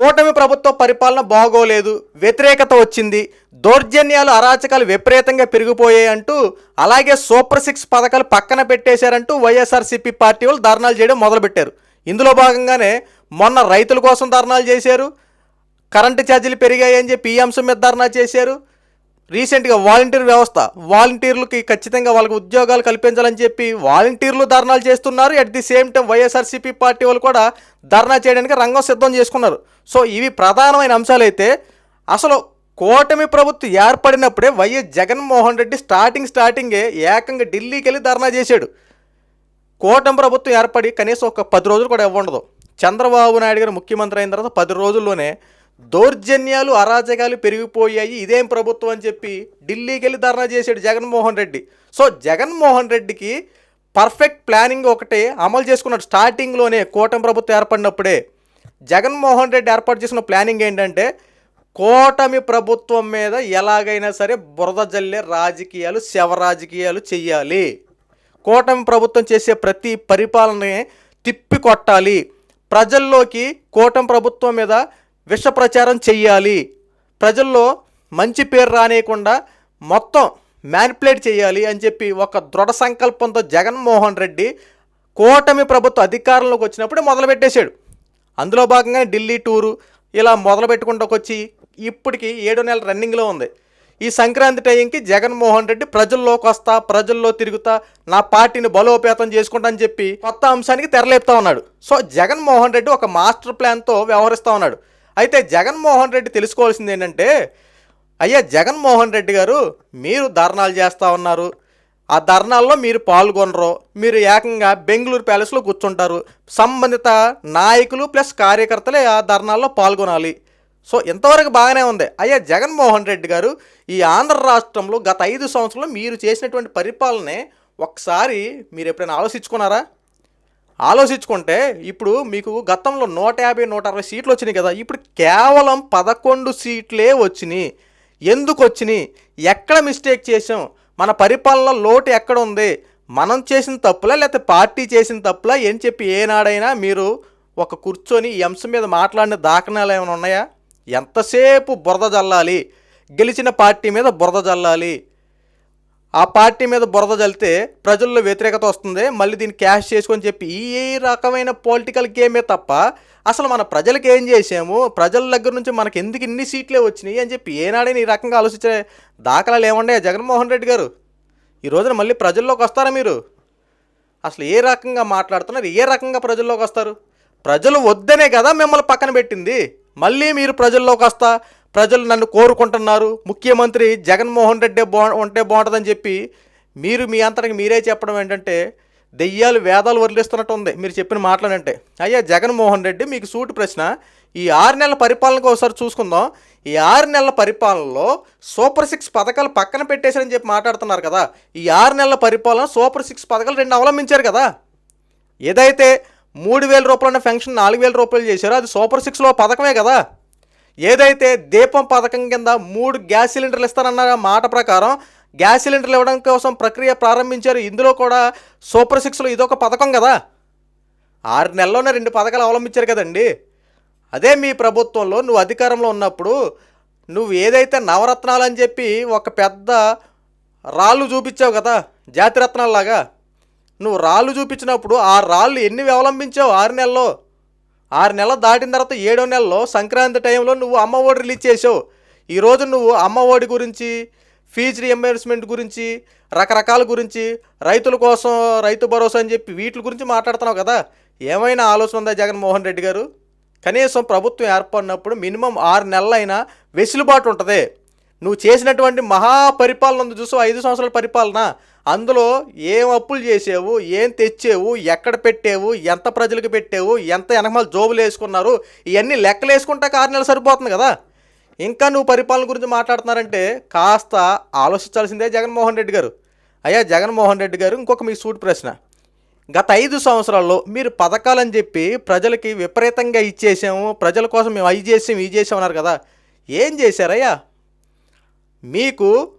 కూటమి ప్రభుత్వ పరిపాలన బాగోలేదు వ్యతిరేకత వచ్చింది దౌర్జన్యాలు అరాచకాలు విపరీతంగా పెరిగిపోయాయి అంటూ అలాగే సూపర్ సిక్స్ పథకాలు పక్కన పెట్టేశారంటూ వైఎస్ఆర్సీపీ పార్టీ వాళ్ళు ధర్నాలు చేయడం మొదలుపెట్టారు. ఇందులో భాగంగానే మొన్న రైతుల కోసం ధర్నాలు చేశారు కరెంటు ఛార్జీలు పెరిగాయని చెప్పి ఈ అంశం మీద ధర్నా చేశారు. రీసెంట్గా వాలంటీర్ వ్యవస్థ వాలంటీర్లకి ఖచ్చితంగా వాళ్ళకి ఉద్యోగాలు కల్పించాలని చెప్పి వాలంటీర్లు ధర్నాలు చేస్తున్నారు. At the same time YSRCP party వాళ్ళు కూడా ధర్నా చేయడానికి రంగం సిద్ధం చేసుకున్నారు. సో ఇవి ప్రధానమైన అంశాలైతే అసలు కూటమి ప్రభుత్వం ఏర్పడినప్పుడే వైఎస్ జగన్మోహన్ రెడ్డి స్టార్టింగ్ స్టార్టింగే ఏకంగా ఢిల్లీకి వెళ్ళి ధర్నా చేశాడు. కూటమి ప్రభుత్వం ఏర్పడి కనీసం ఒక పది రోజులు కూడా ఇవ్వండదు చంద్రబాబు నాయుడు గారు ముఖ్యమంత్రి అయిన తర్వాత పది రోజుల్లోనే దౌర్జన్యాలు అరాచకాలు పెరిగిపోయాయి. ఇదేం ప్రభుత్వం అని చెప్పి ఢిల్లీకి వెళ్ళి ధర్నా చేశాడు జగన్మోహన్ రెడ్డి. సో జగన్మోహన్ రెడ్డికి పర్ఫెక్ట్ ప్లానింగ్ ఒకటే అమలు చేసుకున్నాడు. స్టార్టింగ్లోనే కూటమి ప్రభుత్వం ఏర్పడినప్పుడే జగన్మోహన్ రెడ్డి ఏర్పాటు చేసిన ప్లానింగ్ ఏంటంటే కూటమి ప్రభుత్వం మీద ఎలాగైనా సరే బురద జల్లే రాజకీయాలు శవ రాజకీయాలు చెయ్యాలి. కూటమి ప్రభుత్వం చేసే ప్రతి పరిపాలనే తిప్పి కొట్టాలి ప్రజల్లోకి కూటమి ప్రభుత్వం మీద విష ప్రచారం చెయ్యాలి. ప్రజల్లో మంచి పేరు రానియకుండా మొత్తం మ్యానిపులేట్ చేయాలి అని చెప్పి ఒక దృఢ సంకల్పంతో జగన్మోహన్ రెడ్డి కూటమి ప్రభుత్వ అధికారంలోకి వచ్చినప్పుడే మొదలుపెట్టేశాడు. అందులో భాగంగా ఢిల్లీ టూరు ఇలా మొదలు పెట్టుకుంటూ వచ్చి ఇప్పటికి ఏడు నెలల రన్నింగ్లో ఉంది. ఈ సంక్రాంతి టైంకి జగన్మోహన్ రెడ్డి ప్రజల్లోకి వస్తా ప్రజల్లో తిరుగుతా నా పార్టీని బలోపేతం చేసుకుంటా అని చెప్పి కొత్త అంశానికి తెరలేపుతా ఉన్నాడు. సో జగన్మోహన్ రెడ్డి ఒక మాస్టర్ ప్లాన్తో వ్యవహరిస్తూ ఉన్నాడు. అయితే జగన్మోహన్ రెడ్డి తెలుసుకోవాల్సింది ఏంటంటే అయ్యా జగన్మోహన్ రెడ్డి గారు మీరు ధర్నాలు చేస్తూ ఉన్నారు. ఆ ధర్నాల్లో మీరు పాల్గొనరు. మీరు ఏకంగా బెంగళూరు ప్యాలెస్లో కూర్చుంటారు. సంబంధిత నాయకులు ప్లస్ కార్యకర్తలే ఆ ధర్నాల్లో పాల్గొనాలి. సో ఇంతవరకు బాగానే ఉంది. అయ్యా జగన్మోహన్ రెడ్డి గారు ఈ ఆంధ్ర రాష్ట్రంలో గత ఐదు సంవత్సరంలో మీరు చేసినటువంటి పరిపాలనే ఒకసారి మీరు ఎప్పుడైనా ఆలోచించుకున్నారా? ఆలోచించుకుంటే ఇప్పుడు మీకు గతంలో నూట యాభై నూట అరవై సీట్లు వచ్చినాయి కదా. ఇప్పుడు కేవలం పదకొండు సీట్లే వచ్చినాయి. ఎందుకు వచ్చినాయి? ఎక్కడ మిస్టేక్ చేసాం మన పరిపాలన లోటు ఎక్కడ ఉంది? మనం చేసిన తప్పులా లేకపోతే పార్టీ చేసిన తప్పులా ఏం చెప్పి ఏనాడైనా మీరు ఒక కూర్చొని ఈ అంశం మీద మాట్లాడిన దాఖనాలు ఏమైనా ఉన్నాయా? ఎంతసేపు బురద జల్లాలి? గెలిచిన పార్టీ మీద బురద జల్లాలి? ఆ పార్టీ మీద బురద జల్లితే ప్రజల్లో వ్యతిరేకత వస్తుంది. మళ్ళీ దీన్ని క్యాష్ చేసుకొని చెప్పి ఈ రకమైన పొలిటికల్ గేమే తప్ప అసలు మన ప్రజలకు ఏం చేసాము? ప్రజల దగ్గర నుంచి మనకి ఎందుకు ఇన్ని సీట్లే వచ్చినాయి అని చెప్పి ఏనాడైనా ఈ రకంగా ఆలోచించే దాఖలాలు ఏమున్నాయా జగన్మోహన్ రెడ్డి గారు? ఈ రోజున మళ్ళీ ప్రజల్లోకి వస్తారా మీరు? అసలు ఏ రకంగా మాట్లాడుతున్నారు? ఏ రకంగా ప్రజల్లోకి వస్తారు? ప్రజలు వద్దనే కదా మిమ్మల్ని పక్కన పెట్టింది. మళ్ళీ మీరు ప్రజల్లోకి వస్తా? ప్రజలు నన్ను కోరుకుంటున్నారు. ముఖ్యమంత్రి జగన్మోహన్ రెడ్డి బా ఉంటే బాగుంటుందని చెప్పి మీరు మీ అంతటికి మీరే చెప్పడం ఏంటంటే దెయ్యాలు వేదాలు వదిలిస్తున్నట్టు ఉంది. మీరు చెప్పిన మాటలంటే అయ్యా జగన్మోహన్ రెడ్డి మీకు సూటి ప్రశ్న. ఈ ఆరు నెలల పరిపాలనకు ఒకసారి చూసుకుందాం. ఈ ఆరు నెలల పరిపాలనలో సూపర్ సిక్స్ పథకాలు పక్కన పెట్టేశారని చెప్పి మాట్లాడుతున్నారు కదా. ఈ ఆరు నెలల పరిపాలన సూపర్ సిక్స్ పథకాలు రెండు అవలంబించారు కదా. ఏదైతే మూడు వేల రూపాయలన్న ఫెన్షన్ నాలుగు వేల రూపాయలు చేశారో అది సూపర్ సిక్స్లో పథకమే కదా. ఏదైతే దీపం పథకం కింద మూడు గ్యాస్ సిలిండర్లు ఇస్తానన్న మాట ప్రకారం గ్యాస్ సిలిండర్లు ఇవ్వడం కోసం ప్రక్రియ ప్రారంభించారు. ఇందులో కూడా సూపర్ సిక్స్లో ఇదొక పథకం కదా. ఆరు నెలల్లోనే రెండు పథకాలు అవలంబించారు కదండి. అదే మీ ప్రభుత్వంలో నువ్వు అధికారంలో ఉన్నప్పుడు నువ్వు ఏదైతే నవరత్నాలు అని చెప్పి ఒక పెద్ద రాళ్ళు చూపించావు కదా జాతిరత్నాల్లాగా. నువ్వు రాళ్ళు చూపించినప్పుడు ఆ రాళ్ళు ఎన్ని అవలంబించావు ఆరు నెలల్లో? ఆరు నెలలు దాటిన తర్వాత ఏడో నెలలో సంక్రాంతి టైంలో నువ్వు అమ్మ ఒడి రిలీజ్ చేసావు ఈరోజు నువ్వు అమ్మ ఒడి గురించి ఫీజు రియంబర్స్మెంట్ గురించి రకరకాల గురించి రైతుల కోసం రైతు భరోసా అని చెప్పి వీటి గురించి మాట్లాడుతున్నావు కదా. ఏమైనా ఆలోచన ఉందా జగన్మోహన్ రెడ్డి గారు? కనీసం ప్రభుత్వం ఏర్పడినప్పుడు మినిమం ఆరు నెలలైనా వెసులుబాటు ఉంటుంది. నువ్వు చేసినటువంటి మహా పరిపాలన ఉంది చూసావు ఐదు సంవత్సరాల పరిపాలన. అందులో ఏం అప్పులు చేసావు ఏం తెచ్చావు ఎక్కడ పెట్టావు ఎంత ప్రజలకు పెట్టావు ఎంత వెనకమాల జోబులు వేసుకున్నారు ఇవన్నీ లెక్కలు వేసుకుంటాక ఆరు నెలలు సరిపోతుంది కదా. ఇంకా నువ్వు పరిపాలన గురించి మాట్లాడుతున్నారంటే కాస్త ఆలోచించాల్సిందే జగన్మోహన్ రెడ్డి గారు. అయ్యా జగన్మోహన్ రెడ్డి గారు ఇంకొక మీ సూట్ ప్రశ్న. గత ఐదు సంవత్సరాల్లో మీరు పథకాలని చెప్పి ప్రజలకి విపరీతంగా ఇచ్చేసాము ప్రజల కోసం మేము అవి చేసాం ఇవి చేసాం అన్నారు కదా. ఏం చేశారయ్యా? మీకు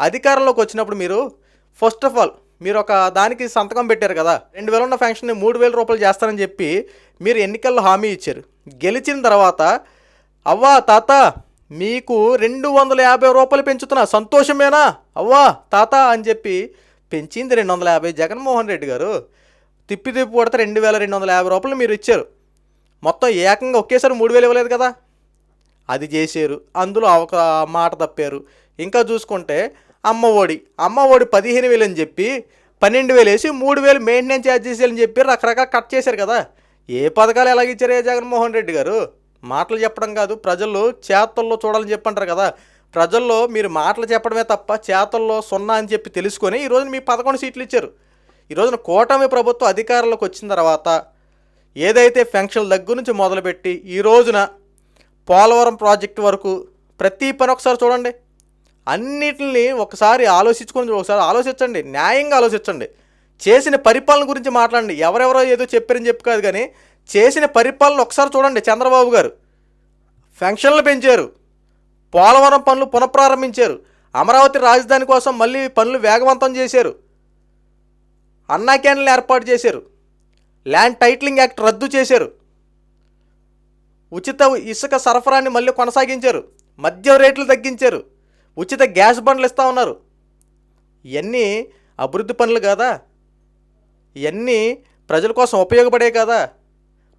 అధికారంలోకి వచ్చినప్పుడు మీరు ఫస్ట్ ఆఫ్ ఆల్ మీరు ఒక దానికి సంతకం పెట్టారు కదా రెండు వేల ఉన్న ఫంక్షన్ని మూడు వేల రూపాయలు చేస్తారని చెప్పి మీరు ఎన్నికల్లో హామీ ఇచ్చారు. గెలిచిన తర్వాత అవ్వా తాత మీకు రెండు వందల యాభై రూపాయలు పెంచుతున్నా సంతోషమేనా? అవ్వా తాత అని చెప్పి పెంచింది రెండు వందల యాభై జగన్మోహన్ రెడ్డి గారు. తిప్పి తిప్పి కొడితే రెండు వేల రెండు వందల యాభై రూపాయలు మీరు ఇచ్చారు. మొత్తం ఏకంగా ఒకేసారి మూడు వేలు ఇవ్వలేదు కదా. అది చేశారు. అందులో ఒక మాట తప్పారు. ఇంకా చూసుకుంటే అమ్మ ఒడి అమ్మ ఒడి పదిహేను వేలు అని చెప్పి పన్నెండు వేలు వేసి మూడు వేలు మెయింటెనెన్స్ ఛార్జెస్ అని చెప్పి రకరకాల కట్ చేశారు కదా. ఏ పథకాలు ఎలాగ ఇచ్చారే జగన్మోహన్ రెడ్డి గారు? మాటలు చెప్పడం కాదు ప్రజలు చేతల్లో చూడాలని చెప్పంటారు కదా. ప్రజల్లో మీరు మాటలు చెప్పడమే తప్ప చేతల్లో సున్నా అని చెప్పి తెలుసుకొని ఈరోజు మీ పదకొండు సీట్లు ఇచ్చారు. ఈరోజున కూటమి ప్రభుత్వం అధికారంలోకి వచ్చిన తర్వాత ఏదైతే ఫెన్షన్ దగ్గర నుంచి మొదలుపెట్టి ఈ రోజున పోలవరం ప్రాజెక్టు వరకు ప్రతి పని ఒకసారి చూడండి. అన్నిటిని ఒకసారి ఆలోచించుకొని ఒకసారి ఆలోచించండి. న్యాయంగా ఆలోచించండి. చేసిన పరిపాలన గురించి మాట్లాడండి. ఎవరెవరో ఏదో చెప్పారని చెప్పు కాదు కానీ చేసిన పరిపాలన ఒకసారి చూడండి చంద్రబాబు గారు. ఫెన్షన్లు పెంచారు. పోలవరం పనులు పునఃప్రారంభించారు. అమరావతి రాజధాని కోసం మళ్ళీ పనులు వేగవంతం చేశారు. అన్నా క్యాన్లు ఏర్పాటు చేశారు. ల్యాండ్ టైటిలింగ్ యాక్ట్ రద్దు చేశారు. ఉచిత ఇసుక సరఫరాని మళ్ళీ కొనసాగించారు. మద్యం రేట్లు తగ్గించారు. ఉచిత గ్యాస్ బండ్లు ఇస్తూ ఉన్నారు. ఇవన్నీ అభివృద్ధి పనులు కాదా? ఇవన్నీ ప్రజల కోసం ఉపయోగపడే కదా?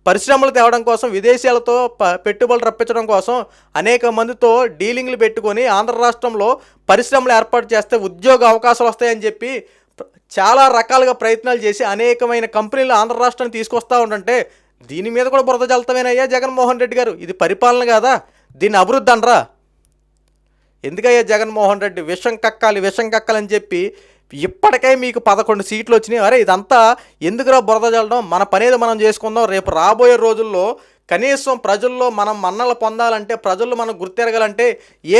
పరిశ్రమలు తేవడం కోసం విదేశాలతో ప పెట్టుబడులు రప్పించడం కోసం అనేక మందితో డీలింగ్లు పెట్టుకొని ఆంధ్ర రాష్ట్రంలో పరిశ్రమలు ఏర్పాటు చేస్తే ఉద్యోగ అవకాశాలు వస్తాయని చెప్పి చాలా రకాలుగా ప్రయత్నాలు చేసి అనేకమైన కంపెనీలు ఆంధ్ర రాష్ట్రాన్ని తీసుకొస్తూ ఉంటుంటే దీని మీద కూడా బురద జల్తమేనయ్యా జగన్మోహన్ రెడ్డి గారు. ఇది పరిపాలన కాదా? దీన్ని అభివృద్ధి అనరా ఎందుకయ్యా జగన్మోహన్ రెడ్డి? విషం కక్కాలి విషం కక్కాలని చెప్పి ఇప్పటికే మీకు పదకొండు సీట్లు వచ్చినాయి. అరే ఇదంతా ఎందుకురా బురద చల్లడం మన పనేది మనం చేసుకుందాం. రేపు రాబోయే రోజుల్లో కనీసం ప్రజల్లో మనం మన్నలు పొందాలంటే ప్రజల్లో మనం గుర్తెరగాలంటే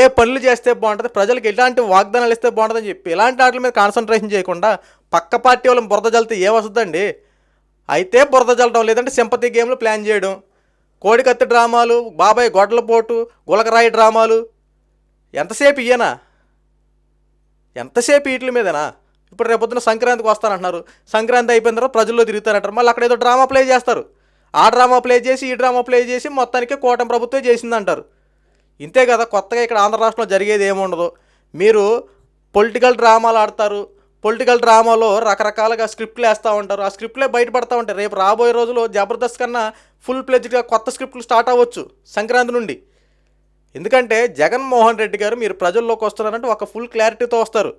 ఏ పనులు చేస్తే బాగుంటుంది? ప్రజలకు ఎలాంటి వాగ్దానాలు ఇస్తే బాగుంటుందని చెప్పి ఇలాంటి వాటి మీద కాన్సన్ట్రేషన్ చేయకుండా పక్క పార్టీ వాళ్ళని బురద చల్లితే ఏమొస్తుందండి? అయితే బురద చల్లడం లేదంటే సింపతి గేమ్లు ప్లాన్ చేయడం. కోడికత్తి డ్రామాలు బాబాయ్ గొడ్లపోటు గులకరాయి డ్రామాలు ఎంతసేపు ఇయ్యనా? ఎంతసేపు వీటి మీదనా? ఇప్పుడు రేపొద్దున సంక్రాంతికి వస్తానంటున్నారు. సంక్రాంతి అయిపోయిన తర్వాత ప్రజల్లో తిరుగుతారంటారు. మళ్ళీ అక్కడ ఏదో డ్రామా ప్లే చేస్తారు. ఆ డ్రామా ప్లే చేసి ఈ డ్రామా ప్లే చేసి మొత్తానికి కూటమి ప్రభుత్వం చేసిందంటారు. ఇంతే కదా కొత్తగా ఇక్కడ ఆంధ్ర రాష్ట్రంలో జరిగేది ఏముండదు మీరు పొలిటికల్ డ్రామాలు ఆడతారు. పొలిటికల్ డ్రామాలో రకరకాలుగా స్క్రిప్ట్లు వేస్తూ ఉంటారు. ఆ స్క్రిప్ట్లే బయటపడతా ఉంటారు రేపు రాబోయే రోజుల్లో జబర్దస్త్ కన్నా ఫుల్ ప్లెజ్గా కొత్త స్క్రిప్ట్లు స్టార్ట్ అవ్వచ్చు సంక్రాంతి నుండి. ఎందుకంటే జగన్మోహన్ రెడ్డి గారు మీరు ప్రజల్లోకి వస్తున్నారంటే ఒక ఫుల్ క్లారిటీతో వస్తారు.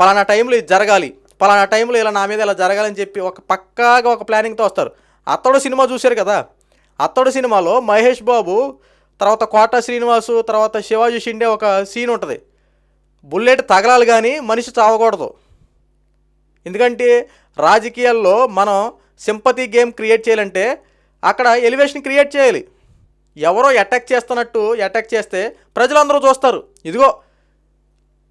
పలానా టైంలో ఇది జరగాలి. పలానా టైంలో ఇలా నా మీద ఇలా జరగాలని చెప్పి ఒక పక్కాగా ఒక ప్లానింగ్తో వస్తారు. అత్తడు సినిమా చూశారు కదా? అత్తడు సినిమాలో మహేష్ బాబు తర్వాత కోట శ్రీనివాసు తర్వాత శివాజీ షిండే ఒక సీన్ ఉంటుంది. బుల్లెట్ తగలాలి కానీ మనిషి చావకూడదు. ఎందుకంటే రాజకీయాల్లో మనం సింపతి గేమ్ క్రియేట్ చేయాలంటే అక్కడ ఎలివేషన్ క్రియేట్ చేయాలి. ఎవరో అటాక్ చేస్తున్నట్టు అటాక్ చేస్తే ప్రజలందరూ చూస్తారు. ఇదిగో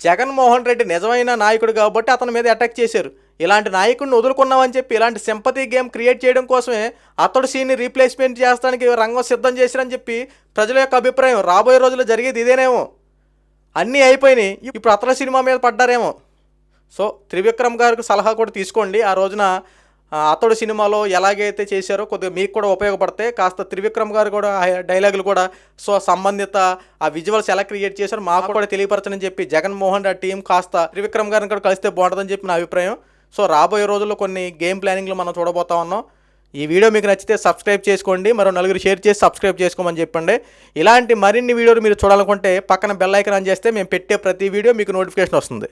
జగన్మోహన్ రెడ్డి నిజమైన నాయకుడు కాబట్టి అతని మీద అటాక్ చేశారు. ఇలాంటి నాయకుడిని వదులుకున్నామని చెప్పి ఇలాంటి సింపతి గేమ్ క్రియేట్ చేయడం కోసమే అతడు సీన్ని రీప్లేస్మెంట్ చేస్తానికి రంగం సిద్ధం చేశారని చెప్పి ప్రజల యొక్క అభిప్రాయం. రాబోయే రోజుల్లో జరిగేది ఇదేనేమో. అన్నీ అయిపోయినాయి. ఇప్పుడు అతల సినిమా మీద పడ్డారేమో. సో త్రివిక్రమ్ గారికి సలహా కూడా తీసుకోండి. ఆ రోజున అతడు సినిమాలో ఎలాగైతే చేశారో కొద్దిగా మీకు కూడా ఉపయోగపడతాయి. కాస్త త్రివిక్రమ్ గారు కూడా ఆ డైలాగులు కూడా సో సంబంధిత ఆ విజువల్స్ ఎలా క్రియేట్ చేశారో మాకు కూడా తెలియపరచని చెప్పి జగన్మోహన్ రెడ్డి టీం కాస్త త్రివిక్రమ్ గారిని కూడా కలిస్తే బాగుంటుందని చెప్పి నా అభిప్రాయం. సో రాబోయే రోజుల్లో కొన్ని గేమ్ ప్లానింగ్లు మనం చూడబోతా ఉన్నాం. ఈ వీడియో మీకు నచ్చితే సబ్స్క్రైబ్ చేసుకోండి. మరో నలుగురు షేర్ చేసి సబ్స్క్రైబ్ చేసుకోమని చెప్పండి. ఇలాంటి మరిన్ని వీడియోలు మీరు చూడాలనుకుంటే పక్కన బెల్ ఐకాన్ ఆన్ చేస్తే మేము పెట్టే ప్రతి వీడియో మీకు నోటిఫికేషన్ వస్తుంది.